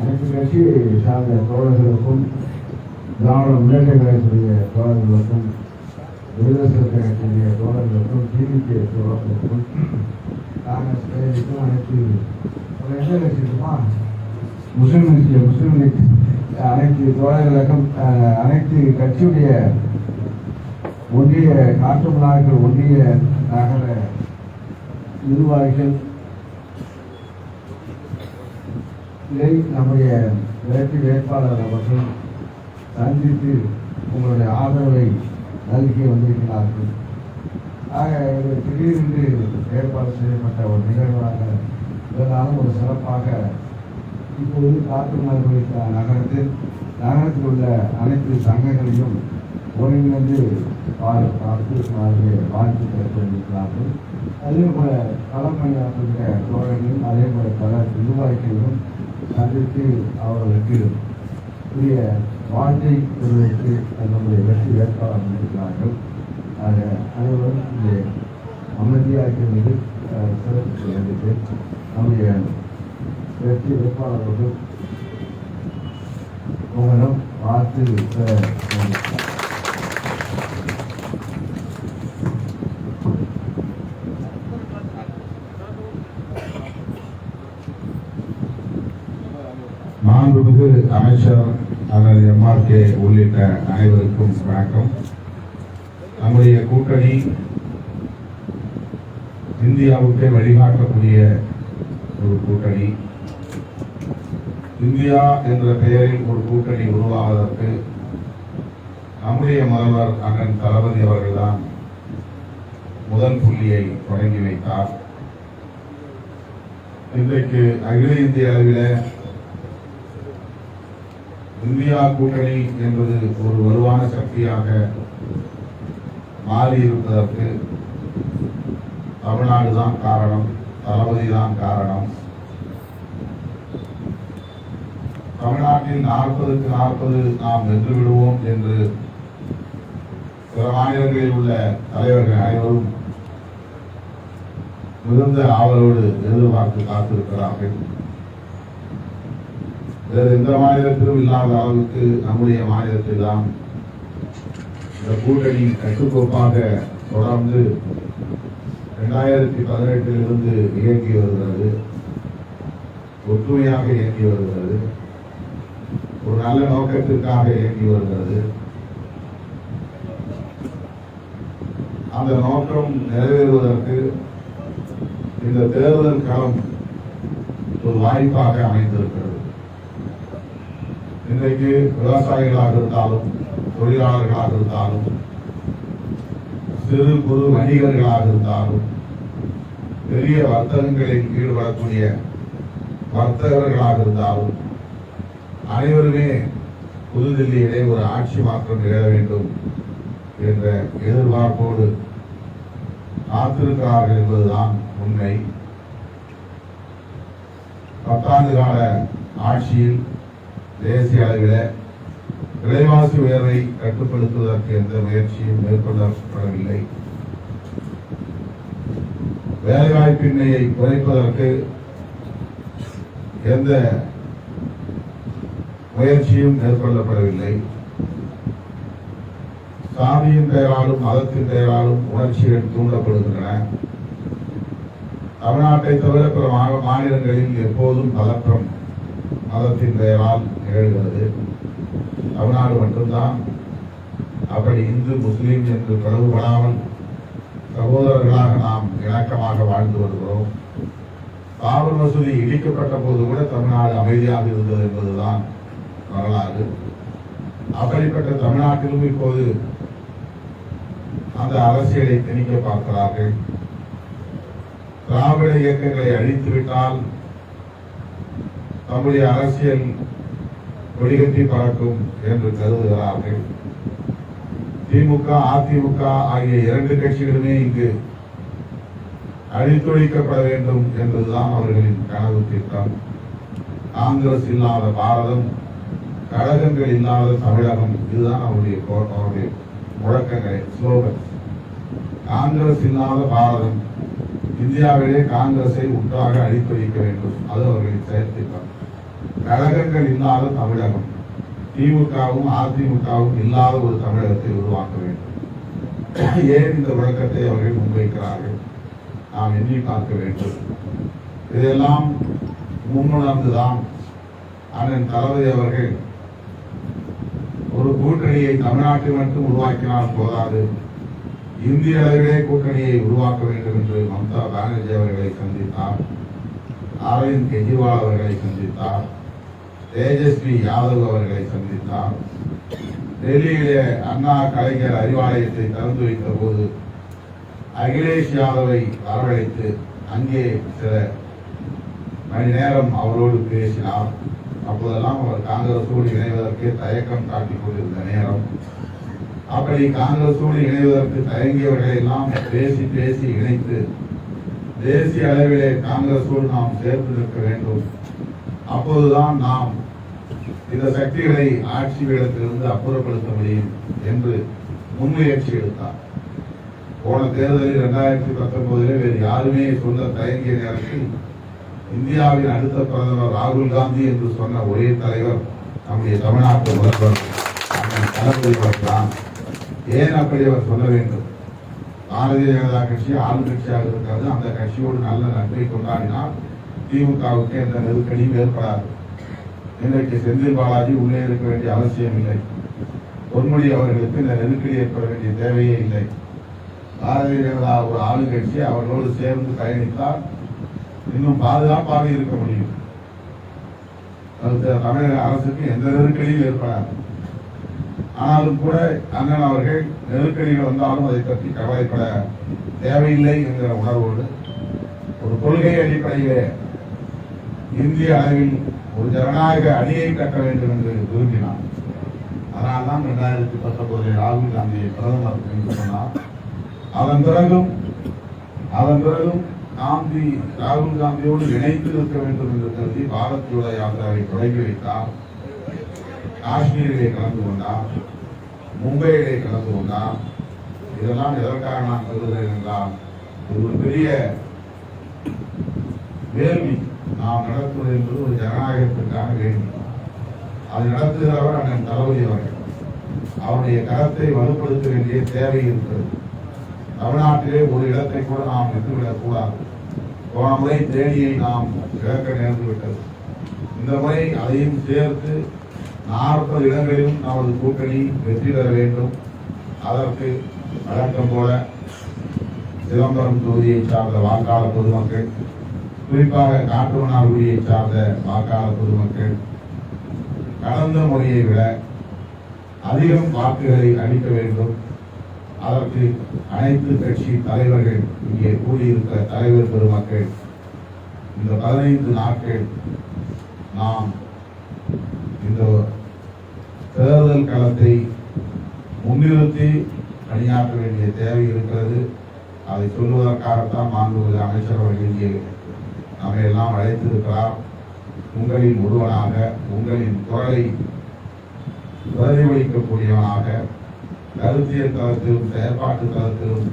அனைத்து கட்சி சார்ந்த தோழர்களுக்கும் திராவிட முன்னேற்ற கழகத்துடைய தோழர்களுக்கும் விடுதலை சிறுத்தை தோழர்களுக்கும் டிவிகே தோழர்களுக்கும் காங்கிரஸ் கட்சிக்கும் அனைத்து எந்த கட்சி இருக்குமா முஸ்லீம் லீக் முஸ்லீம் லீக் அனைத்து தோழர்களுக்கும் அனைத்து கட்சியுடைய ஒன்றிய காட்டுமலாக்கள் ஒன்றிய நகர நிர்வாகிகள் இதை நம்முடைய வெற்றி வேட்பாளர் அவர்கள் சந்தித்து உங்களுடைய ஆதரவை நல்கி வந்திருக்கிறார்கள். ஆக இது திடீரென்று ஏற்பாடு செய்யப்பட்ட ஒரு நிகழ்வாக இருந்தாலும் ஒரு சிறப்பாக இப்போது காட்டுமலாக்கள் நகரத்தில் நகரத்தில் உள்ள அனைத்து சங்கங்களையும் ஒருங்கிணைந்து பார் பார்த்து அவர்களுடைய வாழ்த்து பெற்றிருக்கிறார்கள் அதே போல களப்பணியாற்றுகிற தோழர்களும் அதே போல பல நிர்வாகிகளும் சந்தித்து அவர்களுக்கு உரிய வாழ்க்கை பெறுவதற்கு நம்முடைய வெற்றி வேட்பாளர் இருக்கிறார்கள் ஆக அனைவரும் இந்த அமைதியாக மீது சிறப்பு செய்வதற்கு நம்முடைய வெற்றி வேட்பாளர்கள் உங்களிடம் பார்த்து பெற வேண்டும். மாண்புமிகு அமைச்சர் அல்லது எம்ஆர்கே உள்ளிட்ட அனைவருக்கும் வணக்கம். நம்முடைய கூட்டணி இந்தியாவுக்கே வழிகாட்டக்கூடிய ஒரு கூட்டணி. இந்தியா என்ற பெயரில் ஒரு கூட்டணி உருவாவதற்கு நம்முடைய முதல்வர் அண்ணன் தளபதி அவர்கள்தான் முதல் புள்ளியை தொடங்கி வைத்தார். இன்றைக்கு அகில இந்திய அளவில் இந்தியா கூட்டணி என்பது ஒரு வலுவான சக்தியாக மாறி இருப்பதற்கு தமிழ்நாடு தான் காரணம் தளபதி தான் காரணம். தமிழ்நாட்டில் நாற்பதுக்கு நாற்பது நாம் வென்று விடுவோம் என்று பிற மாநிலங்களில் உள்ள தலைவர்கள் அனைவரும் மிகுந்த ஆவலோடு எதிர்பார்த்து காத்திருக்கிறார்கள். வேறு எந்த மாநிலத்திலும் இல்லாத அளவுக்கு நம்முடைய மாநிலத்தில் தான் இந்த கூட்டணி கட்டுக்கோப்பாக தொடர்ந்து ரெண்டாயிரத்தி பதினெட்டில் இருந்து இயங்கி வருகிறது. ஒற்றுமையாக இயங்கி வருகிறது. ஒரு நல்ல நோக்கத்திற்காக இயங்கி வருகிறது. அந்த நோக்கம் நிறைவேறுவதற்கு இந்த தேர்தல் களம் ஒரு வாய்ப்பாக அமைந்திருக்கிறது. இன்றைக்கு விவசாயிகளாக இருந்தாலும் தொழிலாளர்களாக இருந்தாலும் சிறு குறு வணிகர்களாக இருந்தாலும் பெரிய வர்த்தகங்களில் ஈடுபடக்கூடிய வர்த்தகர்களாக இருந்தாலும் அனைவருமே புதுதில்லியிலே ஒரு ஆட்சி மாற்றம் நிகழ வேண்டும் என்ற எதிர்பார்ப்போடு காத்திருக்கிறார்கள் என்பதுதான் உண்மை. பத்தாண்டு கால ஆட்சியில் தேசிய அளவில் விலைவாசி உயர்வை கட்டுப்படுத்துவதற்கு எந்த முயற்சியும் மேற்கொள்ளப்படவில்லை. வேலைவாய்ப்பின்மையை குறைப்பதற்கு எந்த முயற்சியும் மேற்கொள்ளப்படவில்லை. சாமியின் பெயராலும் மதத்தின் பெயராலும் உணர்ச்சிகள் தூண்டப்படுகின்றன. தமிழ்நாட்டை தவிர பிற மாநிலங்களில் எப்போதும் பதற்றம் மதத்தின் பெயரால் நிகழ்கிறது. தமிழ்நாடு மட்டும்தான். அப்படி இந்து முஸ்லீம் என்று பிளவுபடாமல் சகோதரர்களாக நாம் இணக்கமாக வாழ்ந்து வருகிறோம். பாபர் மசூதி இடிக்கப்பட்ட போது கூட தமிழ்நாடு அமைதியாக இருந்தது என்பதுதான் வரலாறு. அப்படிப்பட்ட தமிழ்நாட்டிலும் இப்போது அந்த அரசியலை திணிக்க பார்க்கிறார்கள். திராவிட இயக்கங்களை அழித்துவிட்டால் தம்முடைய அரசியல் கொடிகட்டி பறக்கும் என்று கருதுகிறார்கள். திமுக அதிமுக ஆகிய இரண்டு கட்சிகளுமே இங்கு அழித்தொழிக்கப்பட வேண்டும் என்பதுதான் அவர்களின் கனவு திட்டம். காங்கிரஸ் இல்லாத பாரதம் கழகங்கள் இல்லாத தமிழகம் இதுதான் அவருடைய அவருடைய முழக்கங்கள் ஸ்லோகன் காங்கிரஸ் இல்லாத பாரதம் இந்தியாவிலே காங்கிரஸை உற்றாக அழித்து வைக்க வேண்டும். அது அவர்களின் செயற்திட்டம் கழகங்கள் இல்லாத தமிழகம். திமுகவும் அதிமுகவும் இல்லாத ஒரு தமிழகத்தை உருவாக்க வேண்டும். ஏன் இந்த விளக்கத்தை அவர்கள் முன்வைக்கிறார்கள்? நாம் எண்ணி பார்க்க வேண்டும். இதெல்லாம் முன்னுணர்ந்துதான் அண்ணன் தளபதி அவர்கள் ஒரு கூட்டணியை தமிழ்நாட்டில் மட்டும் உருவாக்கினால் போதாது. இந்திய அளவிலே கூட்டணியை உருவாக்க வேண்டும் என்று மம்தா பானர்ஜி அவர்களை சந்தித்தார். அரவிந்த் கெஜ்ரிவால் அவர்களை சந்தித்தார். தேஜஸ்வி யாதவ் அவர்களை சந்தித்தார். டெல்லியிலே அண்ணா கலைஞர் அறிவாலயத்தை திறந்து வைத்த போது அகிலேஷ் யாதவை வரவழைத்து அங்கே சில மணி நேரம் அவரோடு பேசினார். அப்போதெல்லாம் அவர் காங்கிரசோடு இணைவதற்கு தயக்கம் காட்டிக் கொண்டிருந்த நேரம். அப்படி காங்கிரசோடு இணைவதற்கு தயங்கியவர்களை எல்லாம் பேசி பேசி இணைத்து தேசிய அளவிலே காங்கிரசோடு நாம் சேர்த்து நிற்க வேண்டும். அப்போதுதான் நாம் இந்த சக்திகளை ஆட்சி வேடத்திலிருந்து அப்புறப்படுத்த முடியும் என்று முன்முயற்சி எடுத்தார். போன தேர்தலில் இரண்டாயிரத்தி பத்தொன்பதிலே வேறு யாருமே சொல்ல தயங்கிய நேரத்தில் இந்தியாவின் அடுத்த பிரதமர் ராகுல் காந்தி என்று சொன்ன ஒரே தலைவர் நம்முடைய தமிழ்நாட்டு முதல்வர் அண்ணன் தளபதி தான் ஏன் அப்படி அவர் சொல்ல வேண்டும்? பாரதிய ஜனதா கட்சி ஆளும் கட்சியாக இருக்கிறது. அந்த கட்சியோடு நல்ல நன்றி கொண்டாடினால் திமுகவுக்கு எந்த நெருக்கடியும் ஏற்படாது. இன்றைக்கு செந்தில் பாலாஜி உள்ளே இருக்க வேண்டிய அவசியம் இல்லை. பொன்முடி அவர்களுக்கு இந்த நெருக்கடி ஏற்பட வேண்டிய தேவையே இல்லை. பாரதிய ஜனதா ஒரு ஆளுங்கட்சி அவர்களோடு சேர்ந்து பயணித்தால் இன்னும் பாதுகாப்பாக இருக்க முடியும். அது தமிழக அரசுக்கு எந்த நெருக்கடியும் ஏற்படாது. ஆனாலும் கூட அண்ணன் அவர்கள் நெருக்கடிகள் வந்தாலும் அதை பற்றி கவலைப்பட தேவையில்லை என்கிற உணர்வோடு ஒரு கொள்கை அடிப்படையிலே இந்திய அளவில் ஒரு ஜனநாயக அணியை கட்ட வேண்டும் என்று விரும்பினார். அதனால்தான் இரண்டாயிரத்தி பத்தொன்பதில் ராகுல் காந்தியை பிரதமர் என்று சொன்னார். அதன் பிறகும் அதன் பிறகும் காந்தி ராகுல் காந்தியோடு இணைந்து இருக்க வேண்டும் என்று கருதி பாரத் ஜோடோ யாத்திராவை தொடங்கி வைத்தார். காஷ்மீரிலே கலந்து கொண்டார். மும்பையிலே கலந்து கொண்டார். இதெல்லாம் எதற்காக நான் கருதுகிறேன் என்றால் இது ஒரு பெரிய வேள்வி. நாம் நடத்துவது என்பது ஒரு ஜனநாயகத்திற்கான வேள்வி அது நடத்துகிறவர் அண்ணன் தளபதி அவர்கள். அவருடைய கரத்தை வலுப்படுத்த வேண்டிய தேவை இருக்கிறது. தமிழ்நாட்டிலே ஒரு இடத்தை கூட நாம் விட்டுவிடக் கூடாது போன முறை தேனியை நாம் இழக்க நேர்ந்து விட்டது இந்த முறை அதையும் சேர்த்து நாற்பது இடங்களிலும் நமது கூட்டணி வெற்றி பெற வேண்டும். அதற்கு வழக்கம் போல சிதம்பரம் தொகுதியை சார்ந்த வாக்காளர் பொதுமக்கள் குறிப்பாக காட்டுமன்னார்குடியை சார்ந்த வாக்காளர் பொதுமக்கள் கடந்த முறையை விட அதிகம் வாக்குகளை அளிக்க வேண்டும். அதற்கு அனைத்து கட்சி தலைவர்கள் இங்கே கூடியிருக்கிற தலைவர் பெருமக்கள் இந்த பதினைந்து நாட்கள் நாம் இந்த தேர்தல் களத்தை முன்னிறுத்தி பணியாற்ற வேண்டிய தேவை இருக்கிறது. அதை சொல்வதற்காகத்தான் மாண்புமிகு அமைச்சர் அவர்கள் இங்கே நம்மையெல்லாம் அழைத்திருக்கிறார். உங்களின் ஒருவனாக உங்களின் குரலை பிரதிபலிக்கக்கூடியவனாக கருத்தியல் தளத்திலும் செயற்பாட்டு தளத்திலும்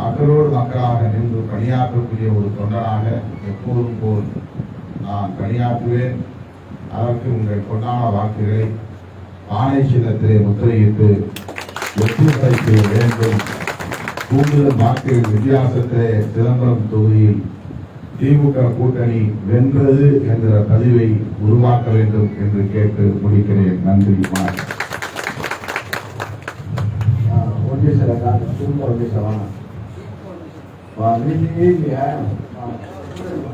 மக்களோடு மக்களாக நின்று பணியாற்றக்கூடிய ஒரு தொண்டனாக எப்போதும் போல் நான் பணியாற்றுவேன். அதற்கு உங்கள் பொன்னான வாக்குகளை ஆணை சின்னத்திலே முத்திரையிட்டு ஒத்துழைக்க வேண்டும். கூடுதல் வாக்கு வித்தியாசத்திலே சிதம்பரம் தொகுதியில் திமுக கூட்டணி வென்றது என்ற பதிவை உருவாக்க வேண்டும் என்று கேட்டு முடிக்கிறேன். நன்றி வணக்கம். ஒன்றிய சில ஒன்றிய